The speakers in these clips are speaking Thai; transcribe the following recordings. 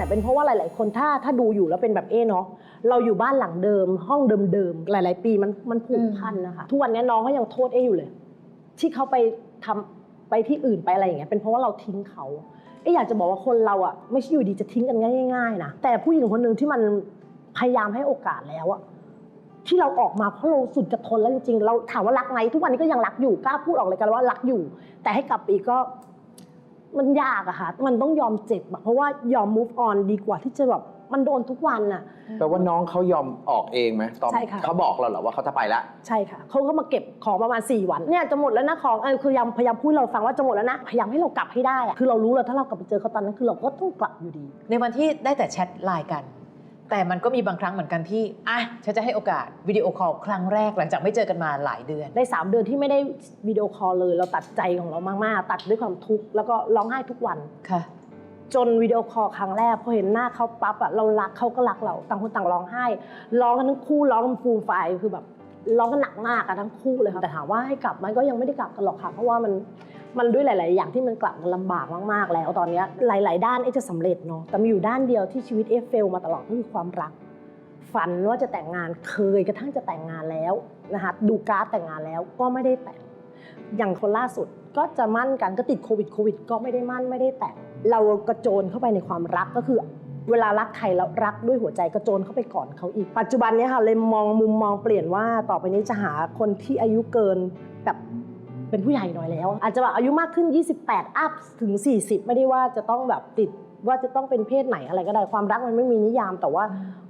เนี่ยเป็นเพราะว่าหลาย ๆ คนถ้าถ้าดูอยู่แล้วเป็นแบบเอเนาะเราอยู่บ้านหลังเดิม ห้องเดิม ๆ หลาย ๆ ปีมันมันผูกพันนะคะทุกวันนี้น้องเขายังโทษเออยู่เลย ที่เขาไปทำไปที่อื่นไปอะไรอย่างเงี้ยเป็นเพราะว่าเราทิ้งเขาเอะอยากจะบอกว่าคนเราอะไม่ใช่อยู่ดีจะทิ้งกันง่าย ๆ นะแต่ผู้หญิงคนหนึ่งที่มันพยายามให้โอกาสแล้วอะที่เราออกมาเพราะเราสุดจะทนแล้วจริงๆ เราถามว่ารักไหมทุกวันนี้ก็ยังรักอยู่กล้าพูดออกเลยกันว่ารักอยู่ แต่ให้กลับไปอีกก็ มันยากอะค่ะ มันต้องยอมเจ็บอะเพราะว่ายอม move on ดีกว่าที่จะแบบมันโดนทุกวันอะ แปลว่าน้องเขายอมออกเองไหมตอนใช่ค่ะ เขาบอกเราเหรอว่าเขาจะไปละใช่ค่ะ เขาก็มาเก็บของประมาณ 4 วัน เนี่ยจะหมดแล้วนะของเออคือพยายามพยายามพูดให้เราฟังว่าจะหมดแล้วนะ พยายามให้เรากลับให้ได้อะคือเรารู้แล้วถ้าเรากลับไปเจอเขาตอนนั้นคือเราก็ต้องกลับอยู่ดี ในวันที่ได้แต่แชทไลน์กัน แต่มันก็มีบางครั้งเหมือนกันที่อะฉันจะให้โอกาสวิดีโอคอลครั้งแรกหลังจากไม่เจอกันมาหลายเดือน ใน3เดือนที่ไม่ได้วิดีโอคอลเลย เราตัดใจของเรามากๆ ตัดด้วยความทุกข์แล้วก็ร้องไห้ทุกวันค่ะ จนวิดีโอคอลครั้งแรกพอเห็นหน้าเขาปั๊บอะเรารักเขาก็รักเราต่างคนต่างร้องไห้ร้องกันทั้งคู่ร้องกันฟูมไฟายคือแบบร้องกันหนักมากอะทั้งคู่เลยค่ะแต่ถามว่าให้กลับไหมก็ยังไม่ได้กลับกันหรอกค่ะ เพราะว่ามัน มันด้วยหลาย ๆ อย่างที่มันกลับมันลำบากมาก ๆ แล้วตอนนี้หลาย ๆ ด้านเอ๊จะสำเร็จเนาะแต่มีอยู่ด้านเดียวที่ชีวิตเอ๊ะเฟลมาตลอดก็คือความรัก ฝันว่าจะแต่งงานเคยกระทั่งจะแต่งงานแล้วนะคะดูการ์ดแต่งงานแล้วก็ไม่ได้แต่งอย่างคนล่าสุดก็จะมั่นกันก็ติดโควิดโควิด ก็ไม่ได้มั่นไม่ได้แต่งเรากระโจนเข้าไปในความรักก็คือ เวลารักใครแล้วรักด้วยหัวใจกระโจนเข้าไปก่อนเขาอีก ปัจจุบันนี้ค่ะเลยมองมุมมองเปลี่ยนว่าต่อไปนี้จะหาคนที่อายุเกินแบบ เป็นผู้ใหญ่หน่อยแล้ว อาจจะแบบอายุมากขึ้น 28 อัพถึง 40 ไม่ได้ว่าจะต้องแบบติดว่าจะต้องเป็นเพศไหนอะไรก็ได้ความรักมันไม่มีนิยาม แต่ว่า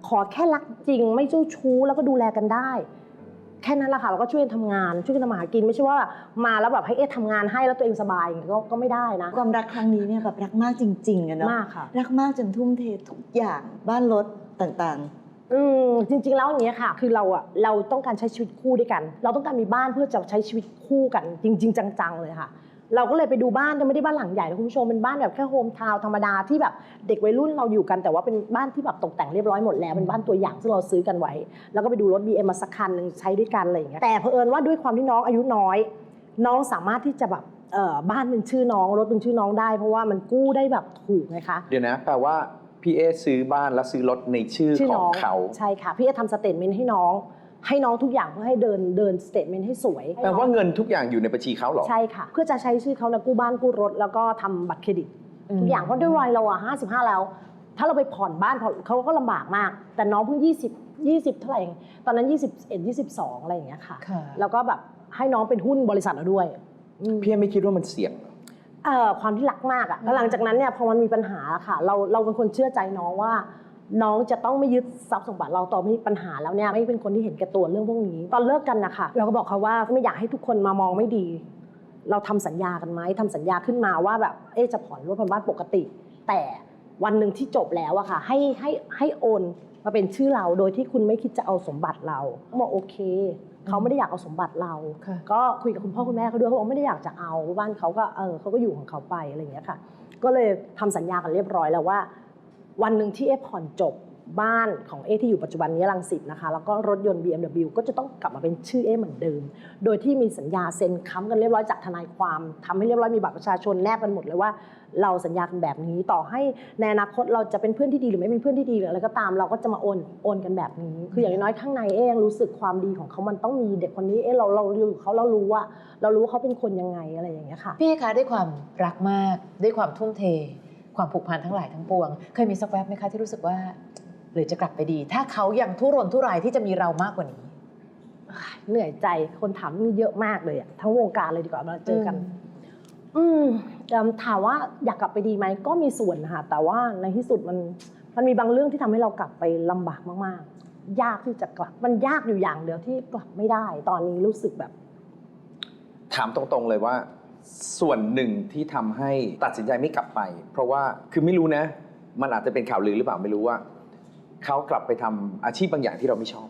ขอแค่รักจริงไม่เจ้าชู้แล้วก็ดูแลกันได้ แค่นั้นแหละค่ะเราก็ช่วยกันทำงานช่วยกันทำมาหากินไม่ใช่ว่ามาแล้วแบบให้เอ๊ะทำงานให้แล้วตัวเองสบายอย่างเงี้ยก็ก็ไม่ได้นะ ความรักครั้งนี้เนี่ยแบบรักมากจริงๆอะเนาะมากค่ะ รักมากจนทุ่มเททุกอย่างบ้านรถต่าง อืมจริงๆแล้วอย่างเงี้ยค่ะ คือเราอะเราต้องการใช้ชีวิตคู่ด้วยกัน เราต้องการมีบ้านเพื่อจะใช้ชีวิตคู่กัน จริง ๆ จังๆเลยค่ะ เราก็เลยไปดูบ้านแต่ไม่ได้บ้านหลังใหญ่นะคุณผู้ชมเป็นบ้านแบบแค่โฮมทาวน์ธรรมดาที่แบบเด็กวัยรุ่นเราอยู่กันแต่ว่าเป็นบ้านที่แบบตกแต่งเรียบร้อยหมดแล้วเป็นบ้านตัวอย่างซึ่งเราซื้อกันไว้ แล้วก็ไปดูรถ BM มาสักคันหนึ่งใช้ด้วยกันอะไรอย่างเงี้ยแต่เผอิญว่าด้วยความที่น้องอายุน้อย น้องสามารถที่จะแบบเอ่อบ้านเป็นชื่อน้องรถเป็นชื่อน้องได้ เพราะว่ามันกู้ได้แบบถูกไงคะ เดี๋ยวนะแปลว่า พี่เอซื้อบ้านแล้วซื้อรถในชื่อชื่อขอน้งองเขา ใช่ค่ะพี่จะทำสเตทเมนต์ให้น้อง ให้น้องทุกอย่างเพื่อให้เดินเดินสเตทเมนต์ให้สวยแปลว่าเงินทุกอย่างอยู่ในบัญชีเขาเหรอ ใช่ค่ะ เพื่อจะใช้ชื่อเขานะกู้บ้านกู้รถ แล้วก็ทำบัตรเครดิต ทุกอย่างเพราะด้วยวัยเราอะห้าสิบห้าแล้ว ถ้าเราไปผ่อนบ้านผ่อนเขาก็ลำบากมาก แต่น้องเพิ่งยี่สิบยี่สิบเท่าไหร่เองตอนนั้นยี่สิบเอ็ดยี่สิบสองอะไรอย่างเงี้ยค่ะ ค่ะ แล้วก็แบบให้น้องเป็นหุ้นบริษัทเราด้วยอืมพี่เอไม่คิดว่ามันเสี่ยงเหรอ เอ่อความที่รักมากอะแล้วหลังจากนั้นเนี่ยพอมันมีปัญหาค่ะ เราเราเป็นคนเชื่อใจน้องว่า น้องจะต้องไม่ยึดทรัพย์สมบัติเราต่อมีปัญหาแล้วเนี่ยไม่เป็นคนที่เห็นแก่ตัวเรื่องพวกนี้ ตอนเลิกกันนะคะเราก็บอกเขาว่าไม่อยากให้ทุกคนมามองไม่ดี เราทำสัญญากันไหมทำสัญญาขึ้นมาว่าแบบเอ๊ะจะผ่อนรถผ่อนบ้านปกติ แต่วันหนึ่งที่จบแล้วอะค่ะ ให้ให้ให้โอนมาเป็นชื่อเราโดยที่คุณไม่คิดจะเอาสมบัติเราบอกโอเค เขาไม่ได้อยากเอาสมบัติเราค่ะก็คุยกับคุณพ่อคุณแม่เขาด้วยเขาบอกไม่ได้อยากจะเอาบ้านเขาก็เออเขาก็อยู่ของเขาไปอะไรอย่างเงี้ยค่ะ ก็เลยทำสัญญากันเรียบร้อยแล้วว่า วันหนึ่งที่เอผ่อนจบ บ้านของเอที่อยู่ปัจจุบันนี้รังสิตนะคะ แล้วก็รถยนต์ BMW ก็จะต้องกลับมาเป็นชื่อเอเหมือนเดิม โดยที่มีสัญญาเซ็นค้ำกันเรียบร้อยจากทนายความทำให้เรียบร้อยมีบัตรประชาชนแนบกันหมดเลยว่า เราสัญญากันแบบนี้ต่อให้ในอนาคตเราจะเป็นเพื่อนที่ดีหรือไม่เป็นเพื่อนที่ดีหรืออะไรก็ตามเราก็จะมาโอนโอนกันแบบนี้ คืออย่างน้อยข้างในเอยังรู้สึกความดีของเขามันต้องมีเด็กคนนี้เอเราเราอยู่กับเขาเรารู้ว่า เรารู้ว่าเขาเป็นคนยังไงอะไรอย่างเงี้ยค่ะพี่คะด้วยความรักมากด้วยความทุ่มเทความผูกพันทั้งหลายทั้งปวง เคยมีสักแวบไหมคะที่รู้สึกว่า หรือจะกลับไปดี ถ้าเขายังทุรนทุรายที่จะมีเรามากกว่านี้ เหนื่อยใจคนถามนี่เยอะมากเลยอะทั้งวงการเลยดีกว่าเราเจอกัน อืมเอิ่มถามว่าอยากกลับไปดีไหมก็มีส่วนนะคะแต่ว่าในที่สุดมันมันมีบางเรื่องที่ทำให้เรากลับไปลำบากมากๆ ยากที่จะกลับ มันยากอยู่อย่างเดียวที่กลับไม่ได้ ตอนนี้รู้สึกแบบ ถามตรงๆเลยว่า ส่วนหนึ่งที่ทำให้ตัดสินใจไม่กลับไป เพราะว่าคือไม่รู้นะ มันอาจจะเป็นข่าวลือหรือเปล่าไม่รู้ว่า เขากลับไปทำอาชีพบางอย่างที่เราไม่ชอบ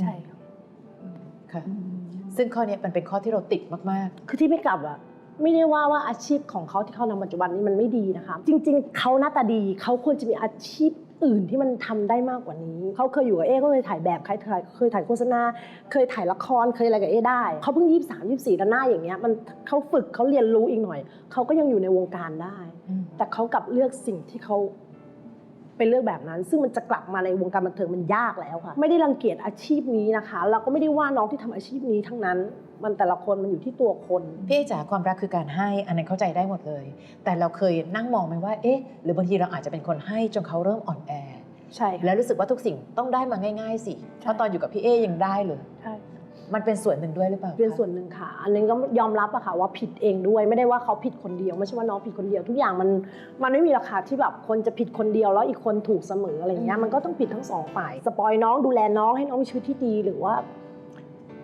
ใช่ค่ะค่ะซึ่งข้อเนี้ยมันเป็นข้อที่เราติดมาก คือที่ไม่กลับอะไม่ได้ว่าว่าอาชีพของเขาที่เขาทำปัจจุบันนี้มันไม่ดีนะคะ จริง ๆเขาหน้าตาดีเขาควรจะมีอาชีพอื่นที่มันทำได้มากกว่านี้ เขาเคยอยู่กับเอ๊ก็เคยถ่ายแบบเคยถ่ายเคยถ่ายโฆษณา เคยถ่ายละครเคยอะไรกับเอ๊ได้ เขาเพิ่งยี่สามยี่สี่แล้วหน้าอย่างเงี้ยมันเขาฝึกเขาเรียนรู้อีกหน่อย เขาก็ยังอยู่ในวงการได้ แต่เขากลับเลือกสิ่งที่เขาเป็นเลือกแบบนั้น ซึ่งมันจะกลับมาในวงการบันเทิงมันยากแล้วค่ะ ไม่ได้รังเกียจอาชีพนี้นะคะ เราก็ไม่ได้ว่าน้องที่ทำอาชีพนี้ทั้งนั้น มันแต่ละคนมันอยู่ที่ตัวคนพี่เอจ๋าความรักคือการให้อันนั้นเข้าใจได้หมดเลย แต่เราเคยนั่งมองไหมว่า เอ๊ะ หรือบางทีเราอาจจะเป็นคนให้จนเขาเริ่มอ่อนแอใช่ค่ะแล้วรู้สึกว่าทุกสิ่งต้องได้มาง่าย ๆสิเพราะตอนอยู่กับพี่เอยังได้เลย ใช่ มันเป็นส่วนหนึ่งด้วยหรือเปล่าคะเป็นส่วนหนึ่งค่ะ อันนี้ก็ยอมรับอะค่ะว่าผิดเองด้วยไม่ได้ว่าเขาผิดคนเดียวไม่ใช่ว่าน้องผิดคนเดียว ทุกอย่างมันมันไม่มีราคาที่แบบคนจะผิดคนเดียวแล้วอีกคนถูกเสมออะไรเงี้ยมันก็ต้องผิดทั้งสองฝ่ายสปอยน้องดูแลน้องให้น้องมีชีวิตที่ดีหรือว่า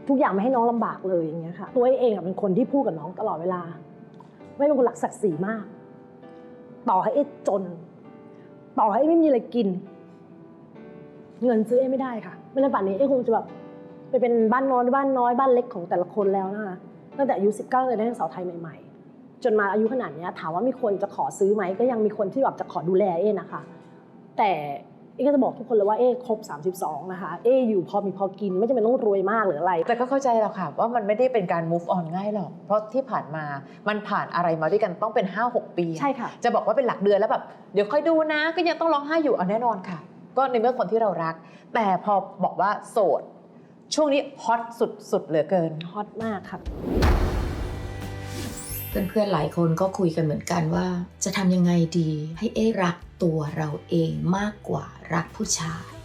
ทุกอย่างไม่ให้น้องลำบากเลยอย่างเงี้ยค่ะตัวเองอะเป็นคนที่พูดกับน้องตลอดเวลา ไม่เป็นคนรักศักดิ์ศรีมาก ต่อให้เอ๊ะจน ต่อให้ไม่มีอะไรกิน เงินซื้อเอ๊ะไม่ได้ค่ะไม่งั้นป่านนี้เอ๊ะคงจะแบบ ไปเป็นบ้านน้อยบ้านน้อยบ้านเล็กของแต่ละคนแล้วนะคะตั้งแต่อายุ 19เลยได้ทั้งสาวไทยใหม่ๆ จนมาอายุขนาดเนี้ยถามว่ามีคนจะขอซื้อไหมก็ยังมีคนที่แบบจะขอดูแลเอ๊ะนะคะ แต่เอ๊ะก็จะบอกทุกคนเลยว่าเอ๊ะครบ 32 นะคะ เอ๊ะอยู่พอมีพอกินไม่จำเป็นต้องรวยมากหรืออะไร แต่ก็เข้าใจแล้วค่ะ ว่ามันไม่ได้เป็นการ move on ง่ายหรอก เพราะที่ผ่านมามันผ่านอะไรมาด้วยกันต้องเป็น 5-6 ปี ใช่ค่ะ จะบอกว่าเป็นหลักเดือนแล้วแบบเดี๋ยวค่อยดูนะ ก็ยังต้องร้องไห้อยู่เอาแน่นอนค่ะ ก็ในเมื่อคนที่เรารัก แต่พอบอกว่าโสด ช่วงนี้ฮอตสุดๆเหลือเกินฮอตมากค่ะเพื่อนๆหลายคนก็คุยกันเหมือนกันว่า จะทำยังไงดีให้เอ๊รักตัวเราเองมากกว่ารักผู้ชาย